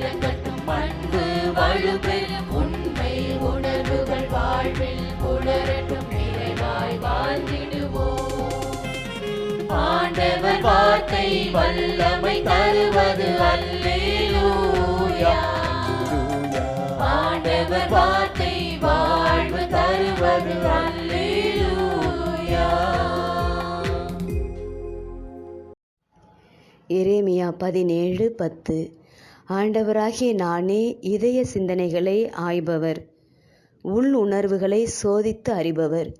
இறங்கட்டும் திறக்கட்டும் பண்பு வலுப்பெறும் உண்மை உணர்வுகள் வாழ்வில் புலரட்டும் நிறைவாய் வாழ்ந்திடுவோம். ஆண்டவர் வார்த்தை வல்லமை தருவது அல்லேலூயா. ஆண்டவர் வார்த்தை வாழ்வு தருவது அல்லேலூயா. எரேமியா பதினேழு பத்து. ஆண்டவராகிய நானே இதய சிந்தனைகளை ஆய்பவர். உள் உணர்வுகளை சோதித்து அறிபவர்.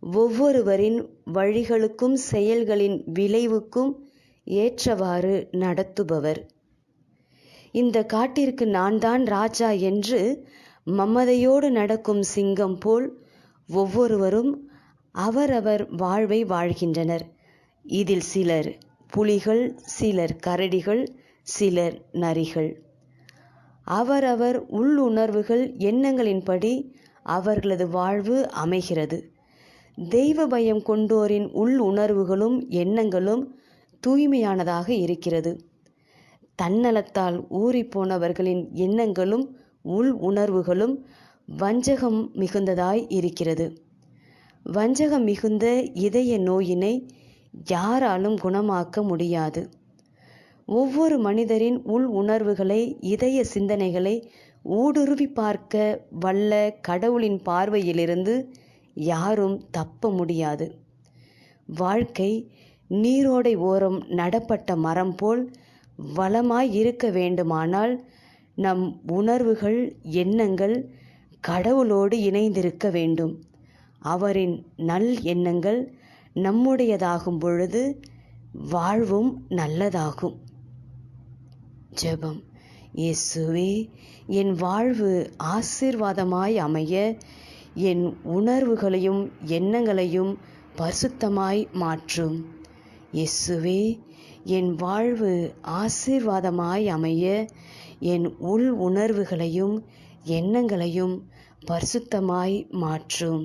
ஒவ்வொருவரின் வழிகளுக்கும் செயல்களின் விளைவுக்கும் ஏற்றவாறு நடத்துபவர். இந்த காட்டிற்கு நான் தான் ராஜா என்று மமதையோடு நடக்கும் சிங்கம் போல் ஒவ்வொருவரும் அவரவர் வாழ்வை வாழ்கின்றனர். இதில் சிலர் புலிகள் சிலர் கரடிகள் சிலர் நரிகள். அவரவர் உள்ளுணர்வுகள் எண்ணங்களின்படி அவர்களது வாழ்வு அமைகிறது. தெய்வ பயம் கொண்டோரின் உள் உணர்வுகளும் எண்ணங்களும் தூய்மையானதாக இருக்கிறது. தன்னலத்தால் ஊறிப்போனவர்களின் எண்ணங்களும் உள் உணர்வுகளும் வஞ்சகம் மிகுந்ததாய் இருக்கிறது. வஞ்சகம் மிகுந்த இதய நோயினை யாராலும் குணமாக்க முடியாது. ஒவ்வொரு மனிதரின் உள் உணர்வுகளை இதய சிந்தனைகளை ஊடுருவி பார்க்க வல்ல கடவுளின் பார்வையிலிருந்து யாரும் தப்ப முடியாது. வாழ்க்கை நீரோடை ஓரம் நடப்பட்ட மரம் போல் வளமாய் இருக்க வேண்டுமானால் நம் உணர்வுகள் எண்ணங்கள் கடவுளோடு இணைந்திருக்க வேண்டும். அவரின் நல் எண்ணங்கள் நம்முடையதாகும் பொழுது வாழ்வும் நல்லதாகும். ஜெபம். இயேசுவே என் வாழ்வு ஆசீர்வாதமாய் அமைய என் உணர்வுகளையும் எண்ணங்களையும் பரிசுத்தமாய் மாற்றும். இயேசுவே என் வாழ்வு ஆசீர்வாதமாய் அமைய என் உள் உணர்வுகளையும் எண்ணங்களையும் பரிசுத்தமாய் மாற்றும்.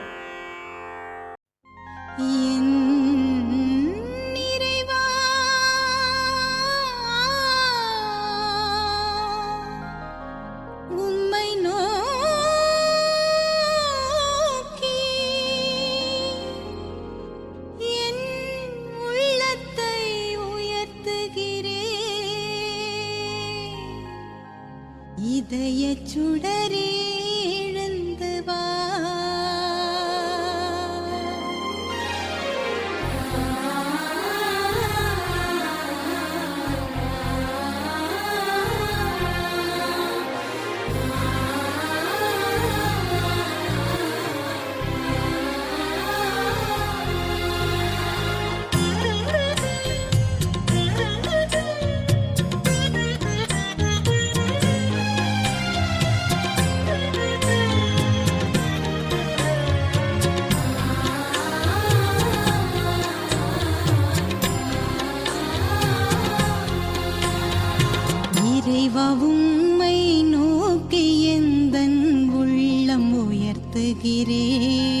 இறைவா உம்மை நோக்கி எந்தன் உள்ளம் உயர்த்துகிறேன்.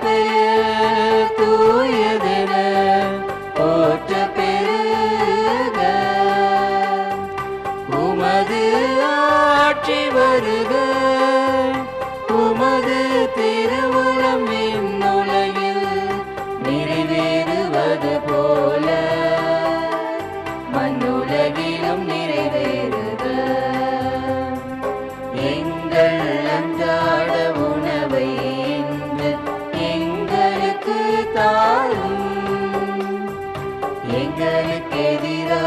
பெயர் தூயதென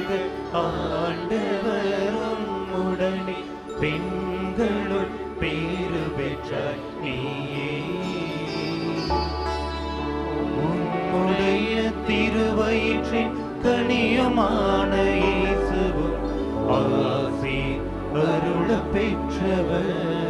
பெண்கள் ஆண்டவரும் உடனே பெண்களுள் பேரு பெற்றாய் நீயே. உன்னுடைய திருவயிற்றின் கனியுமான இயேசுவும் ஆசி அருள பெற்றவர்.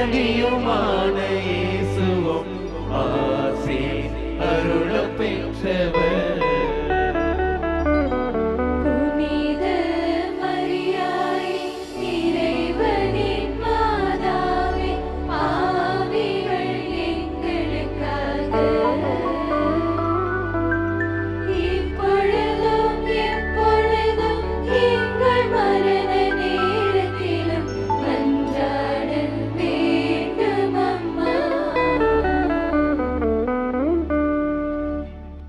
நதியுமான இயேசுவும் ஆசே அருளப் பெற்றவர்.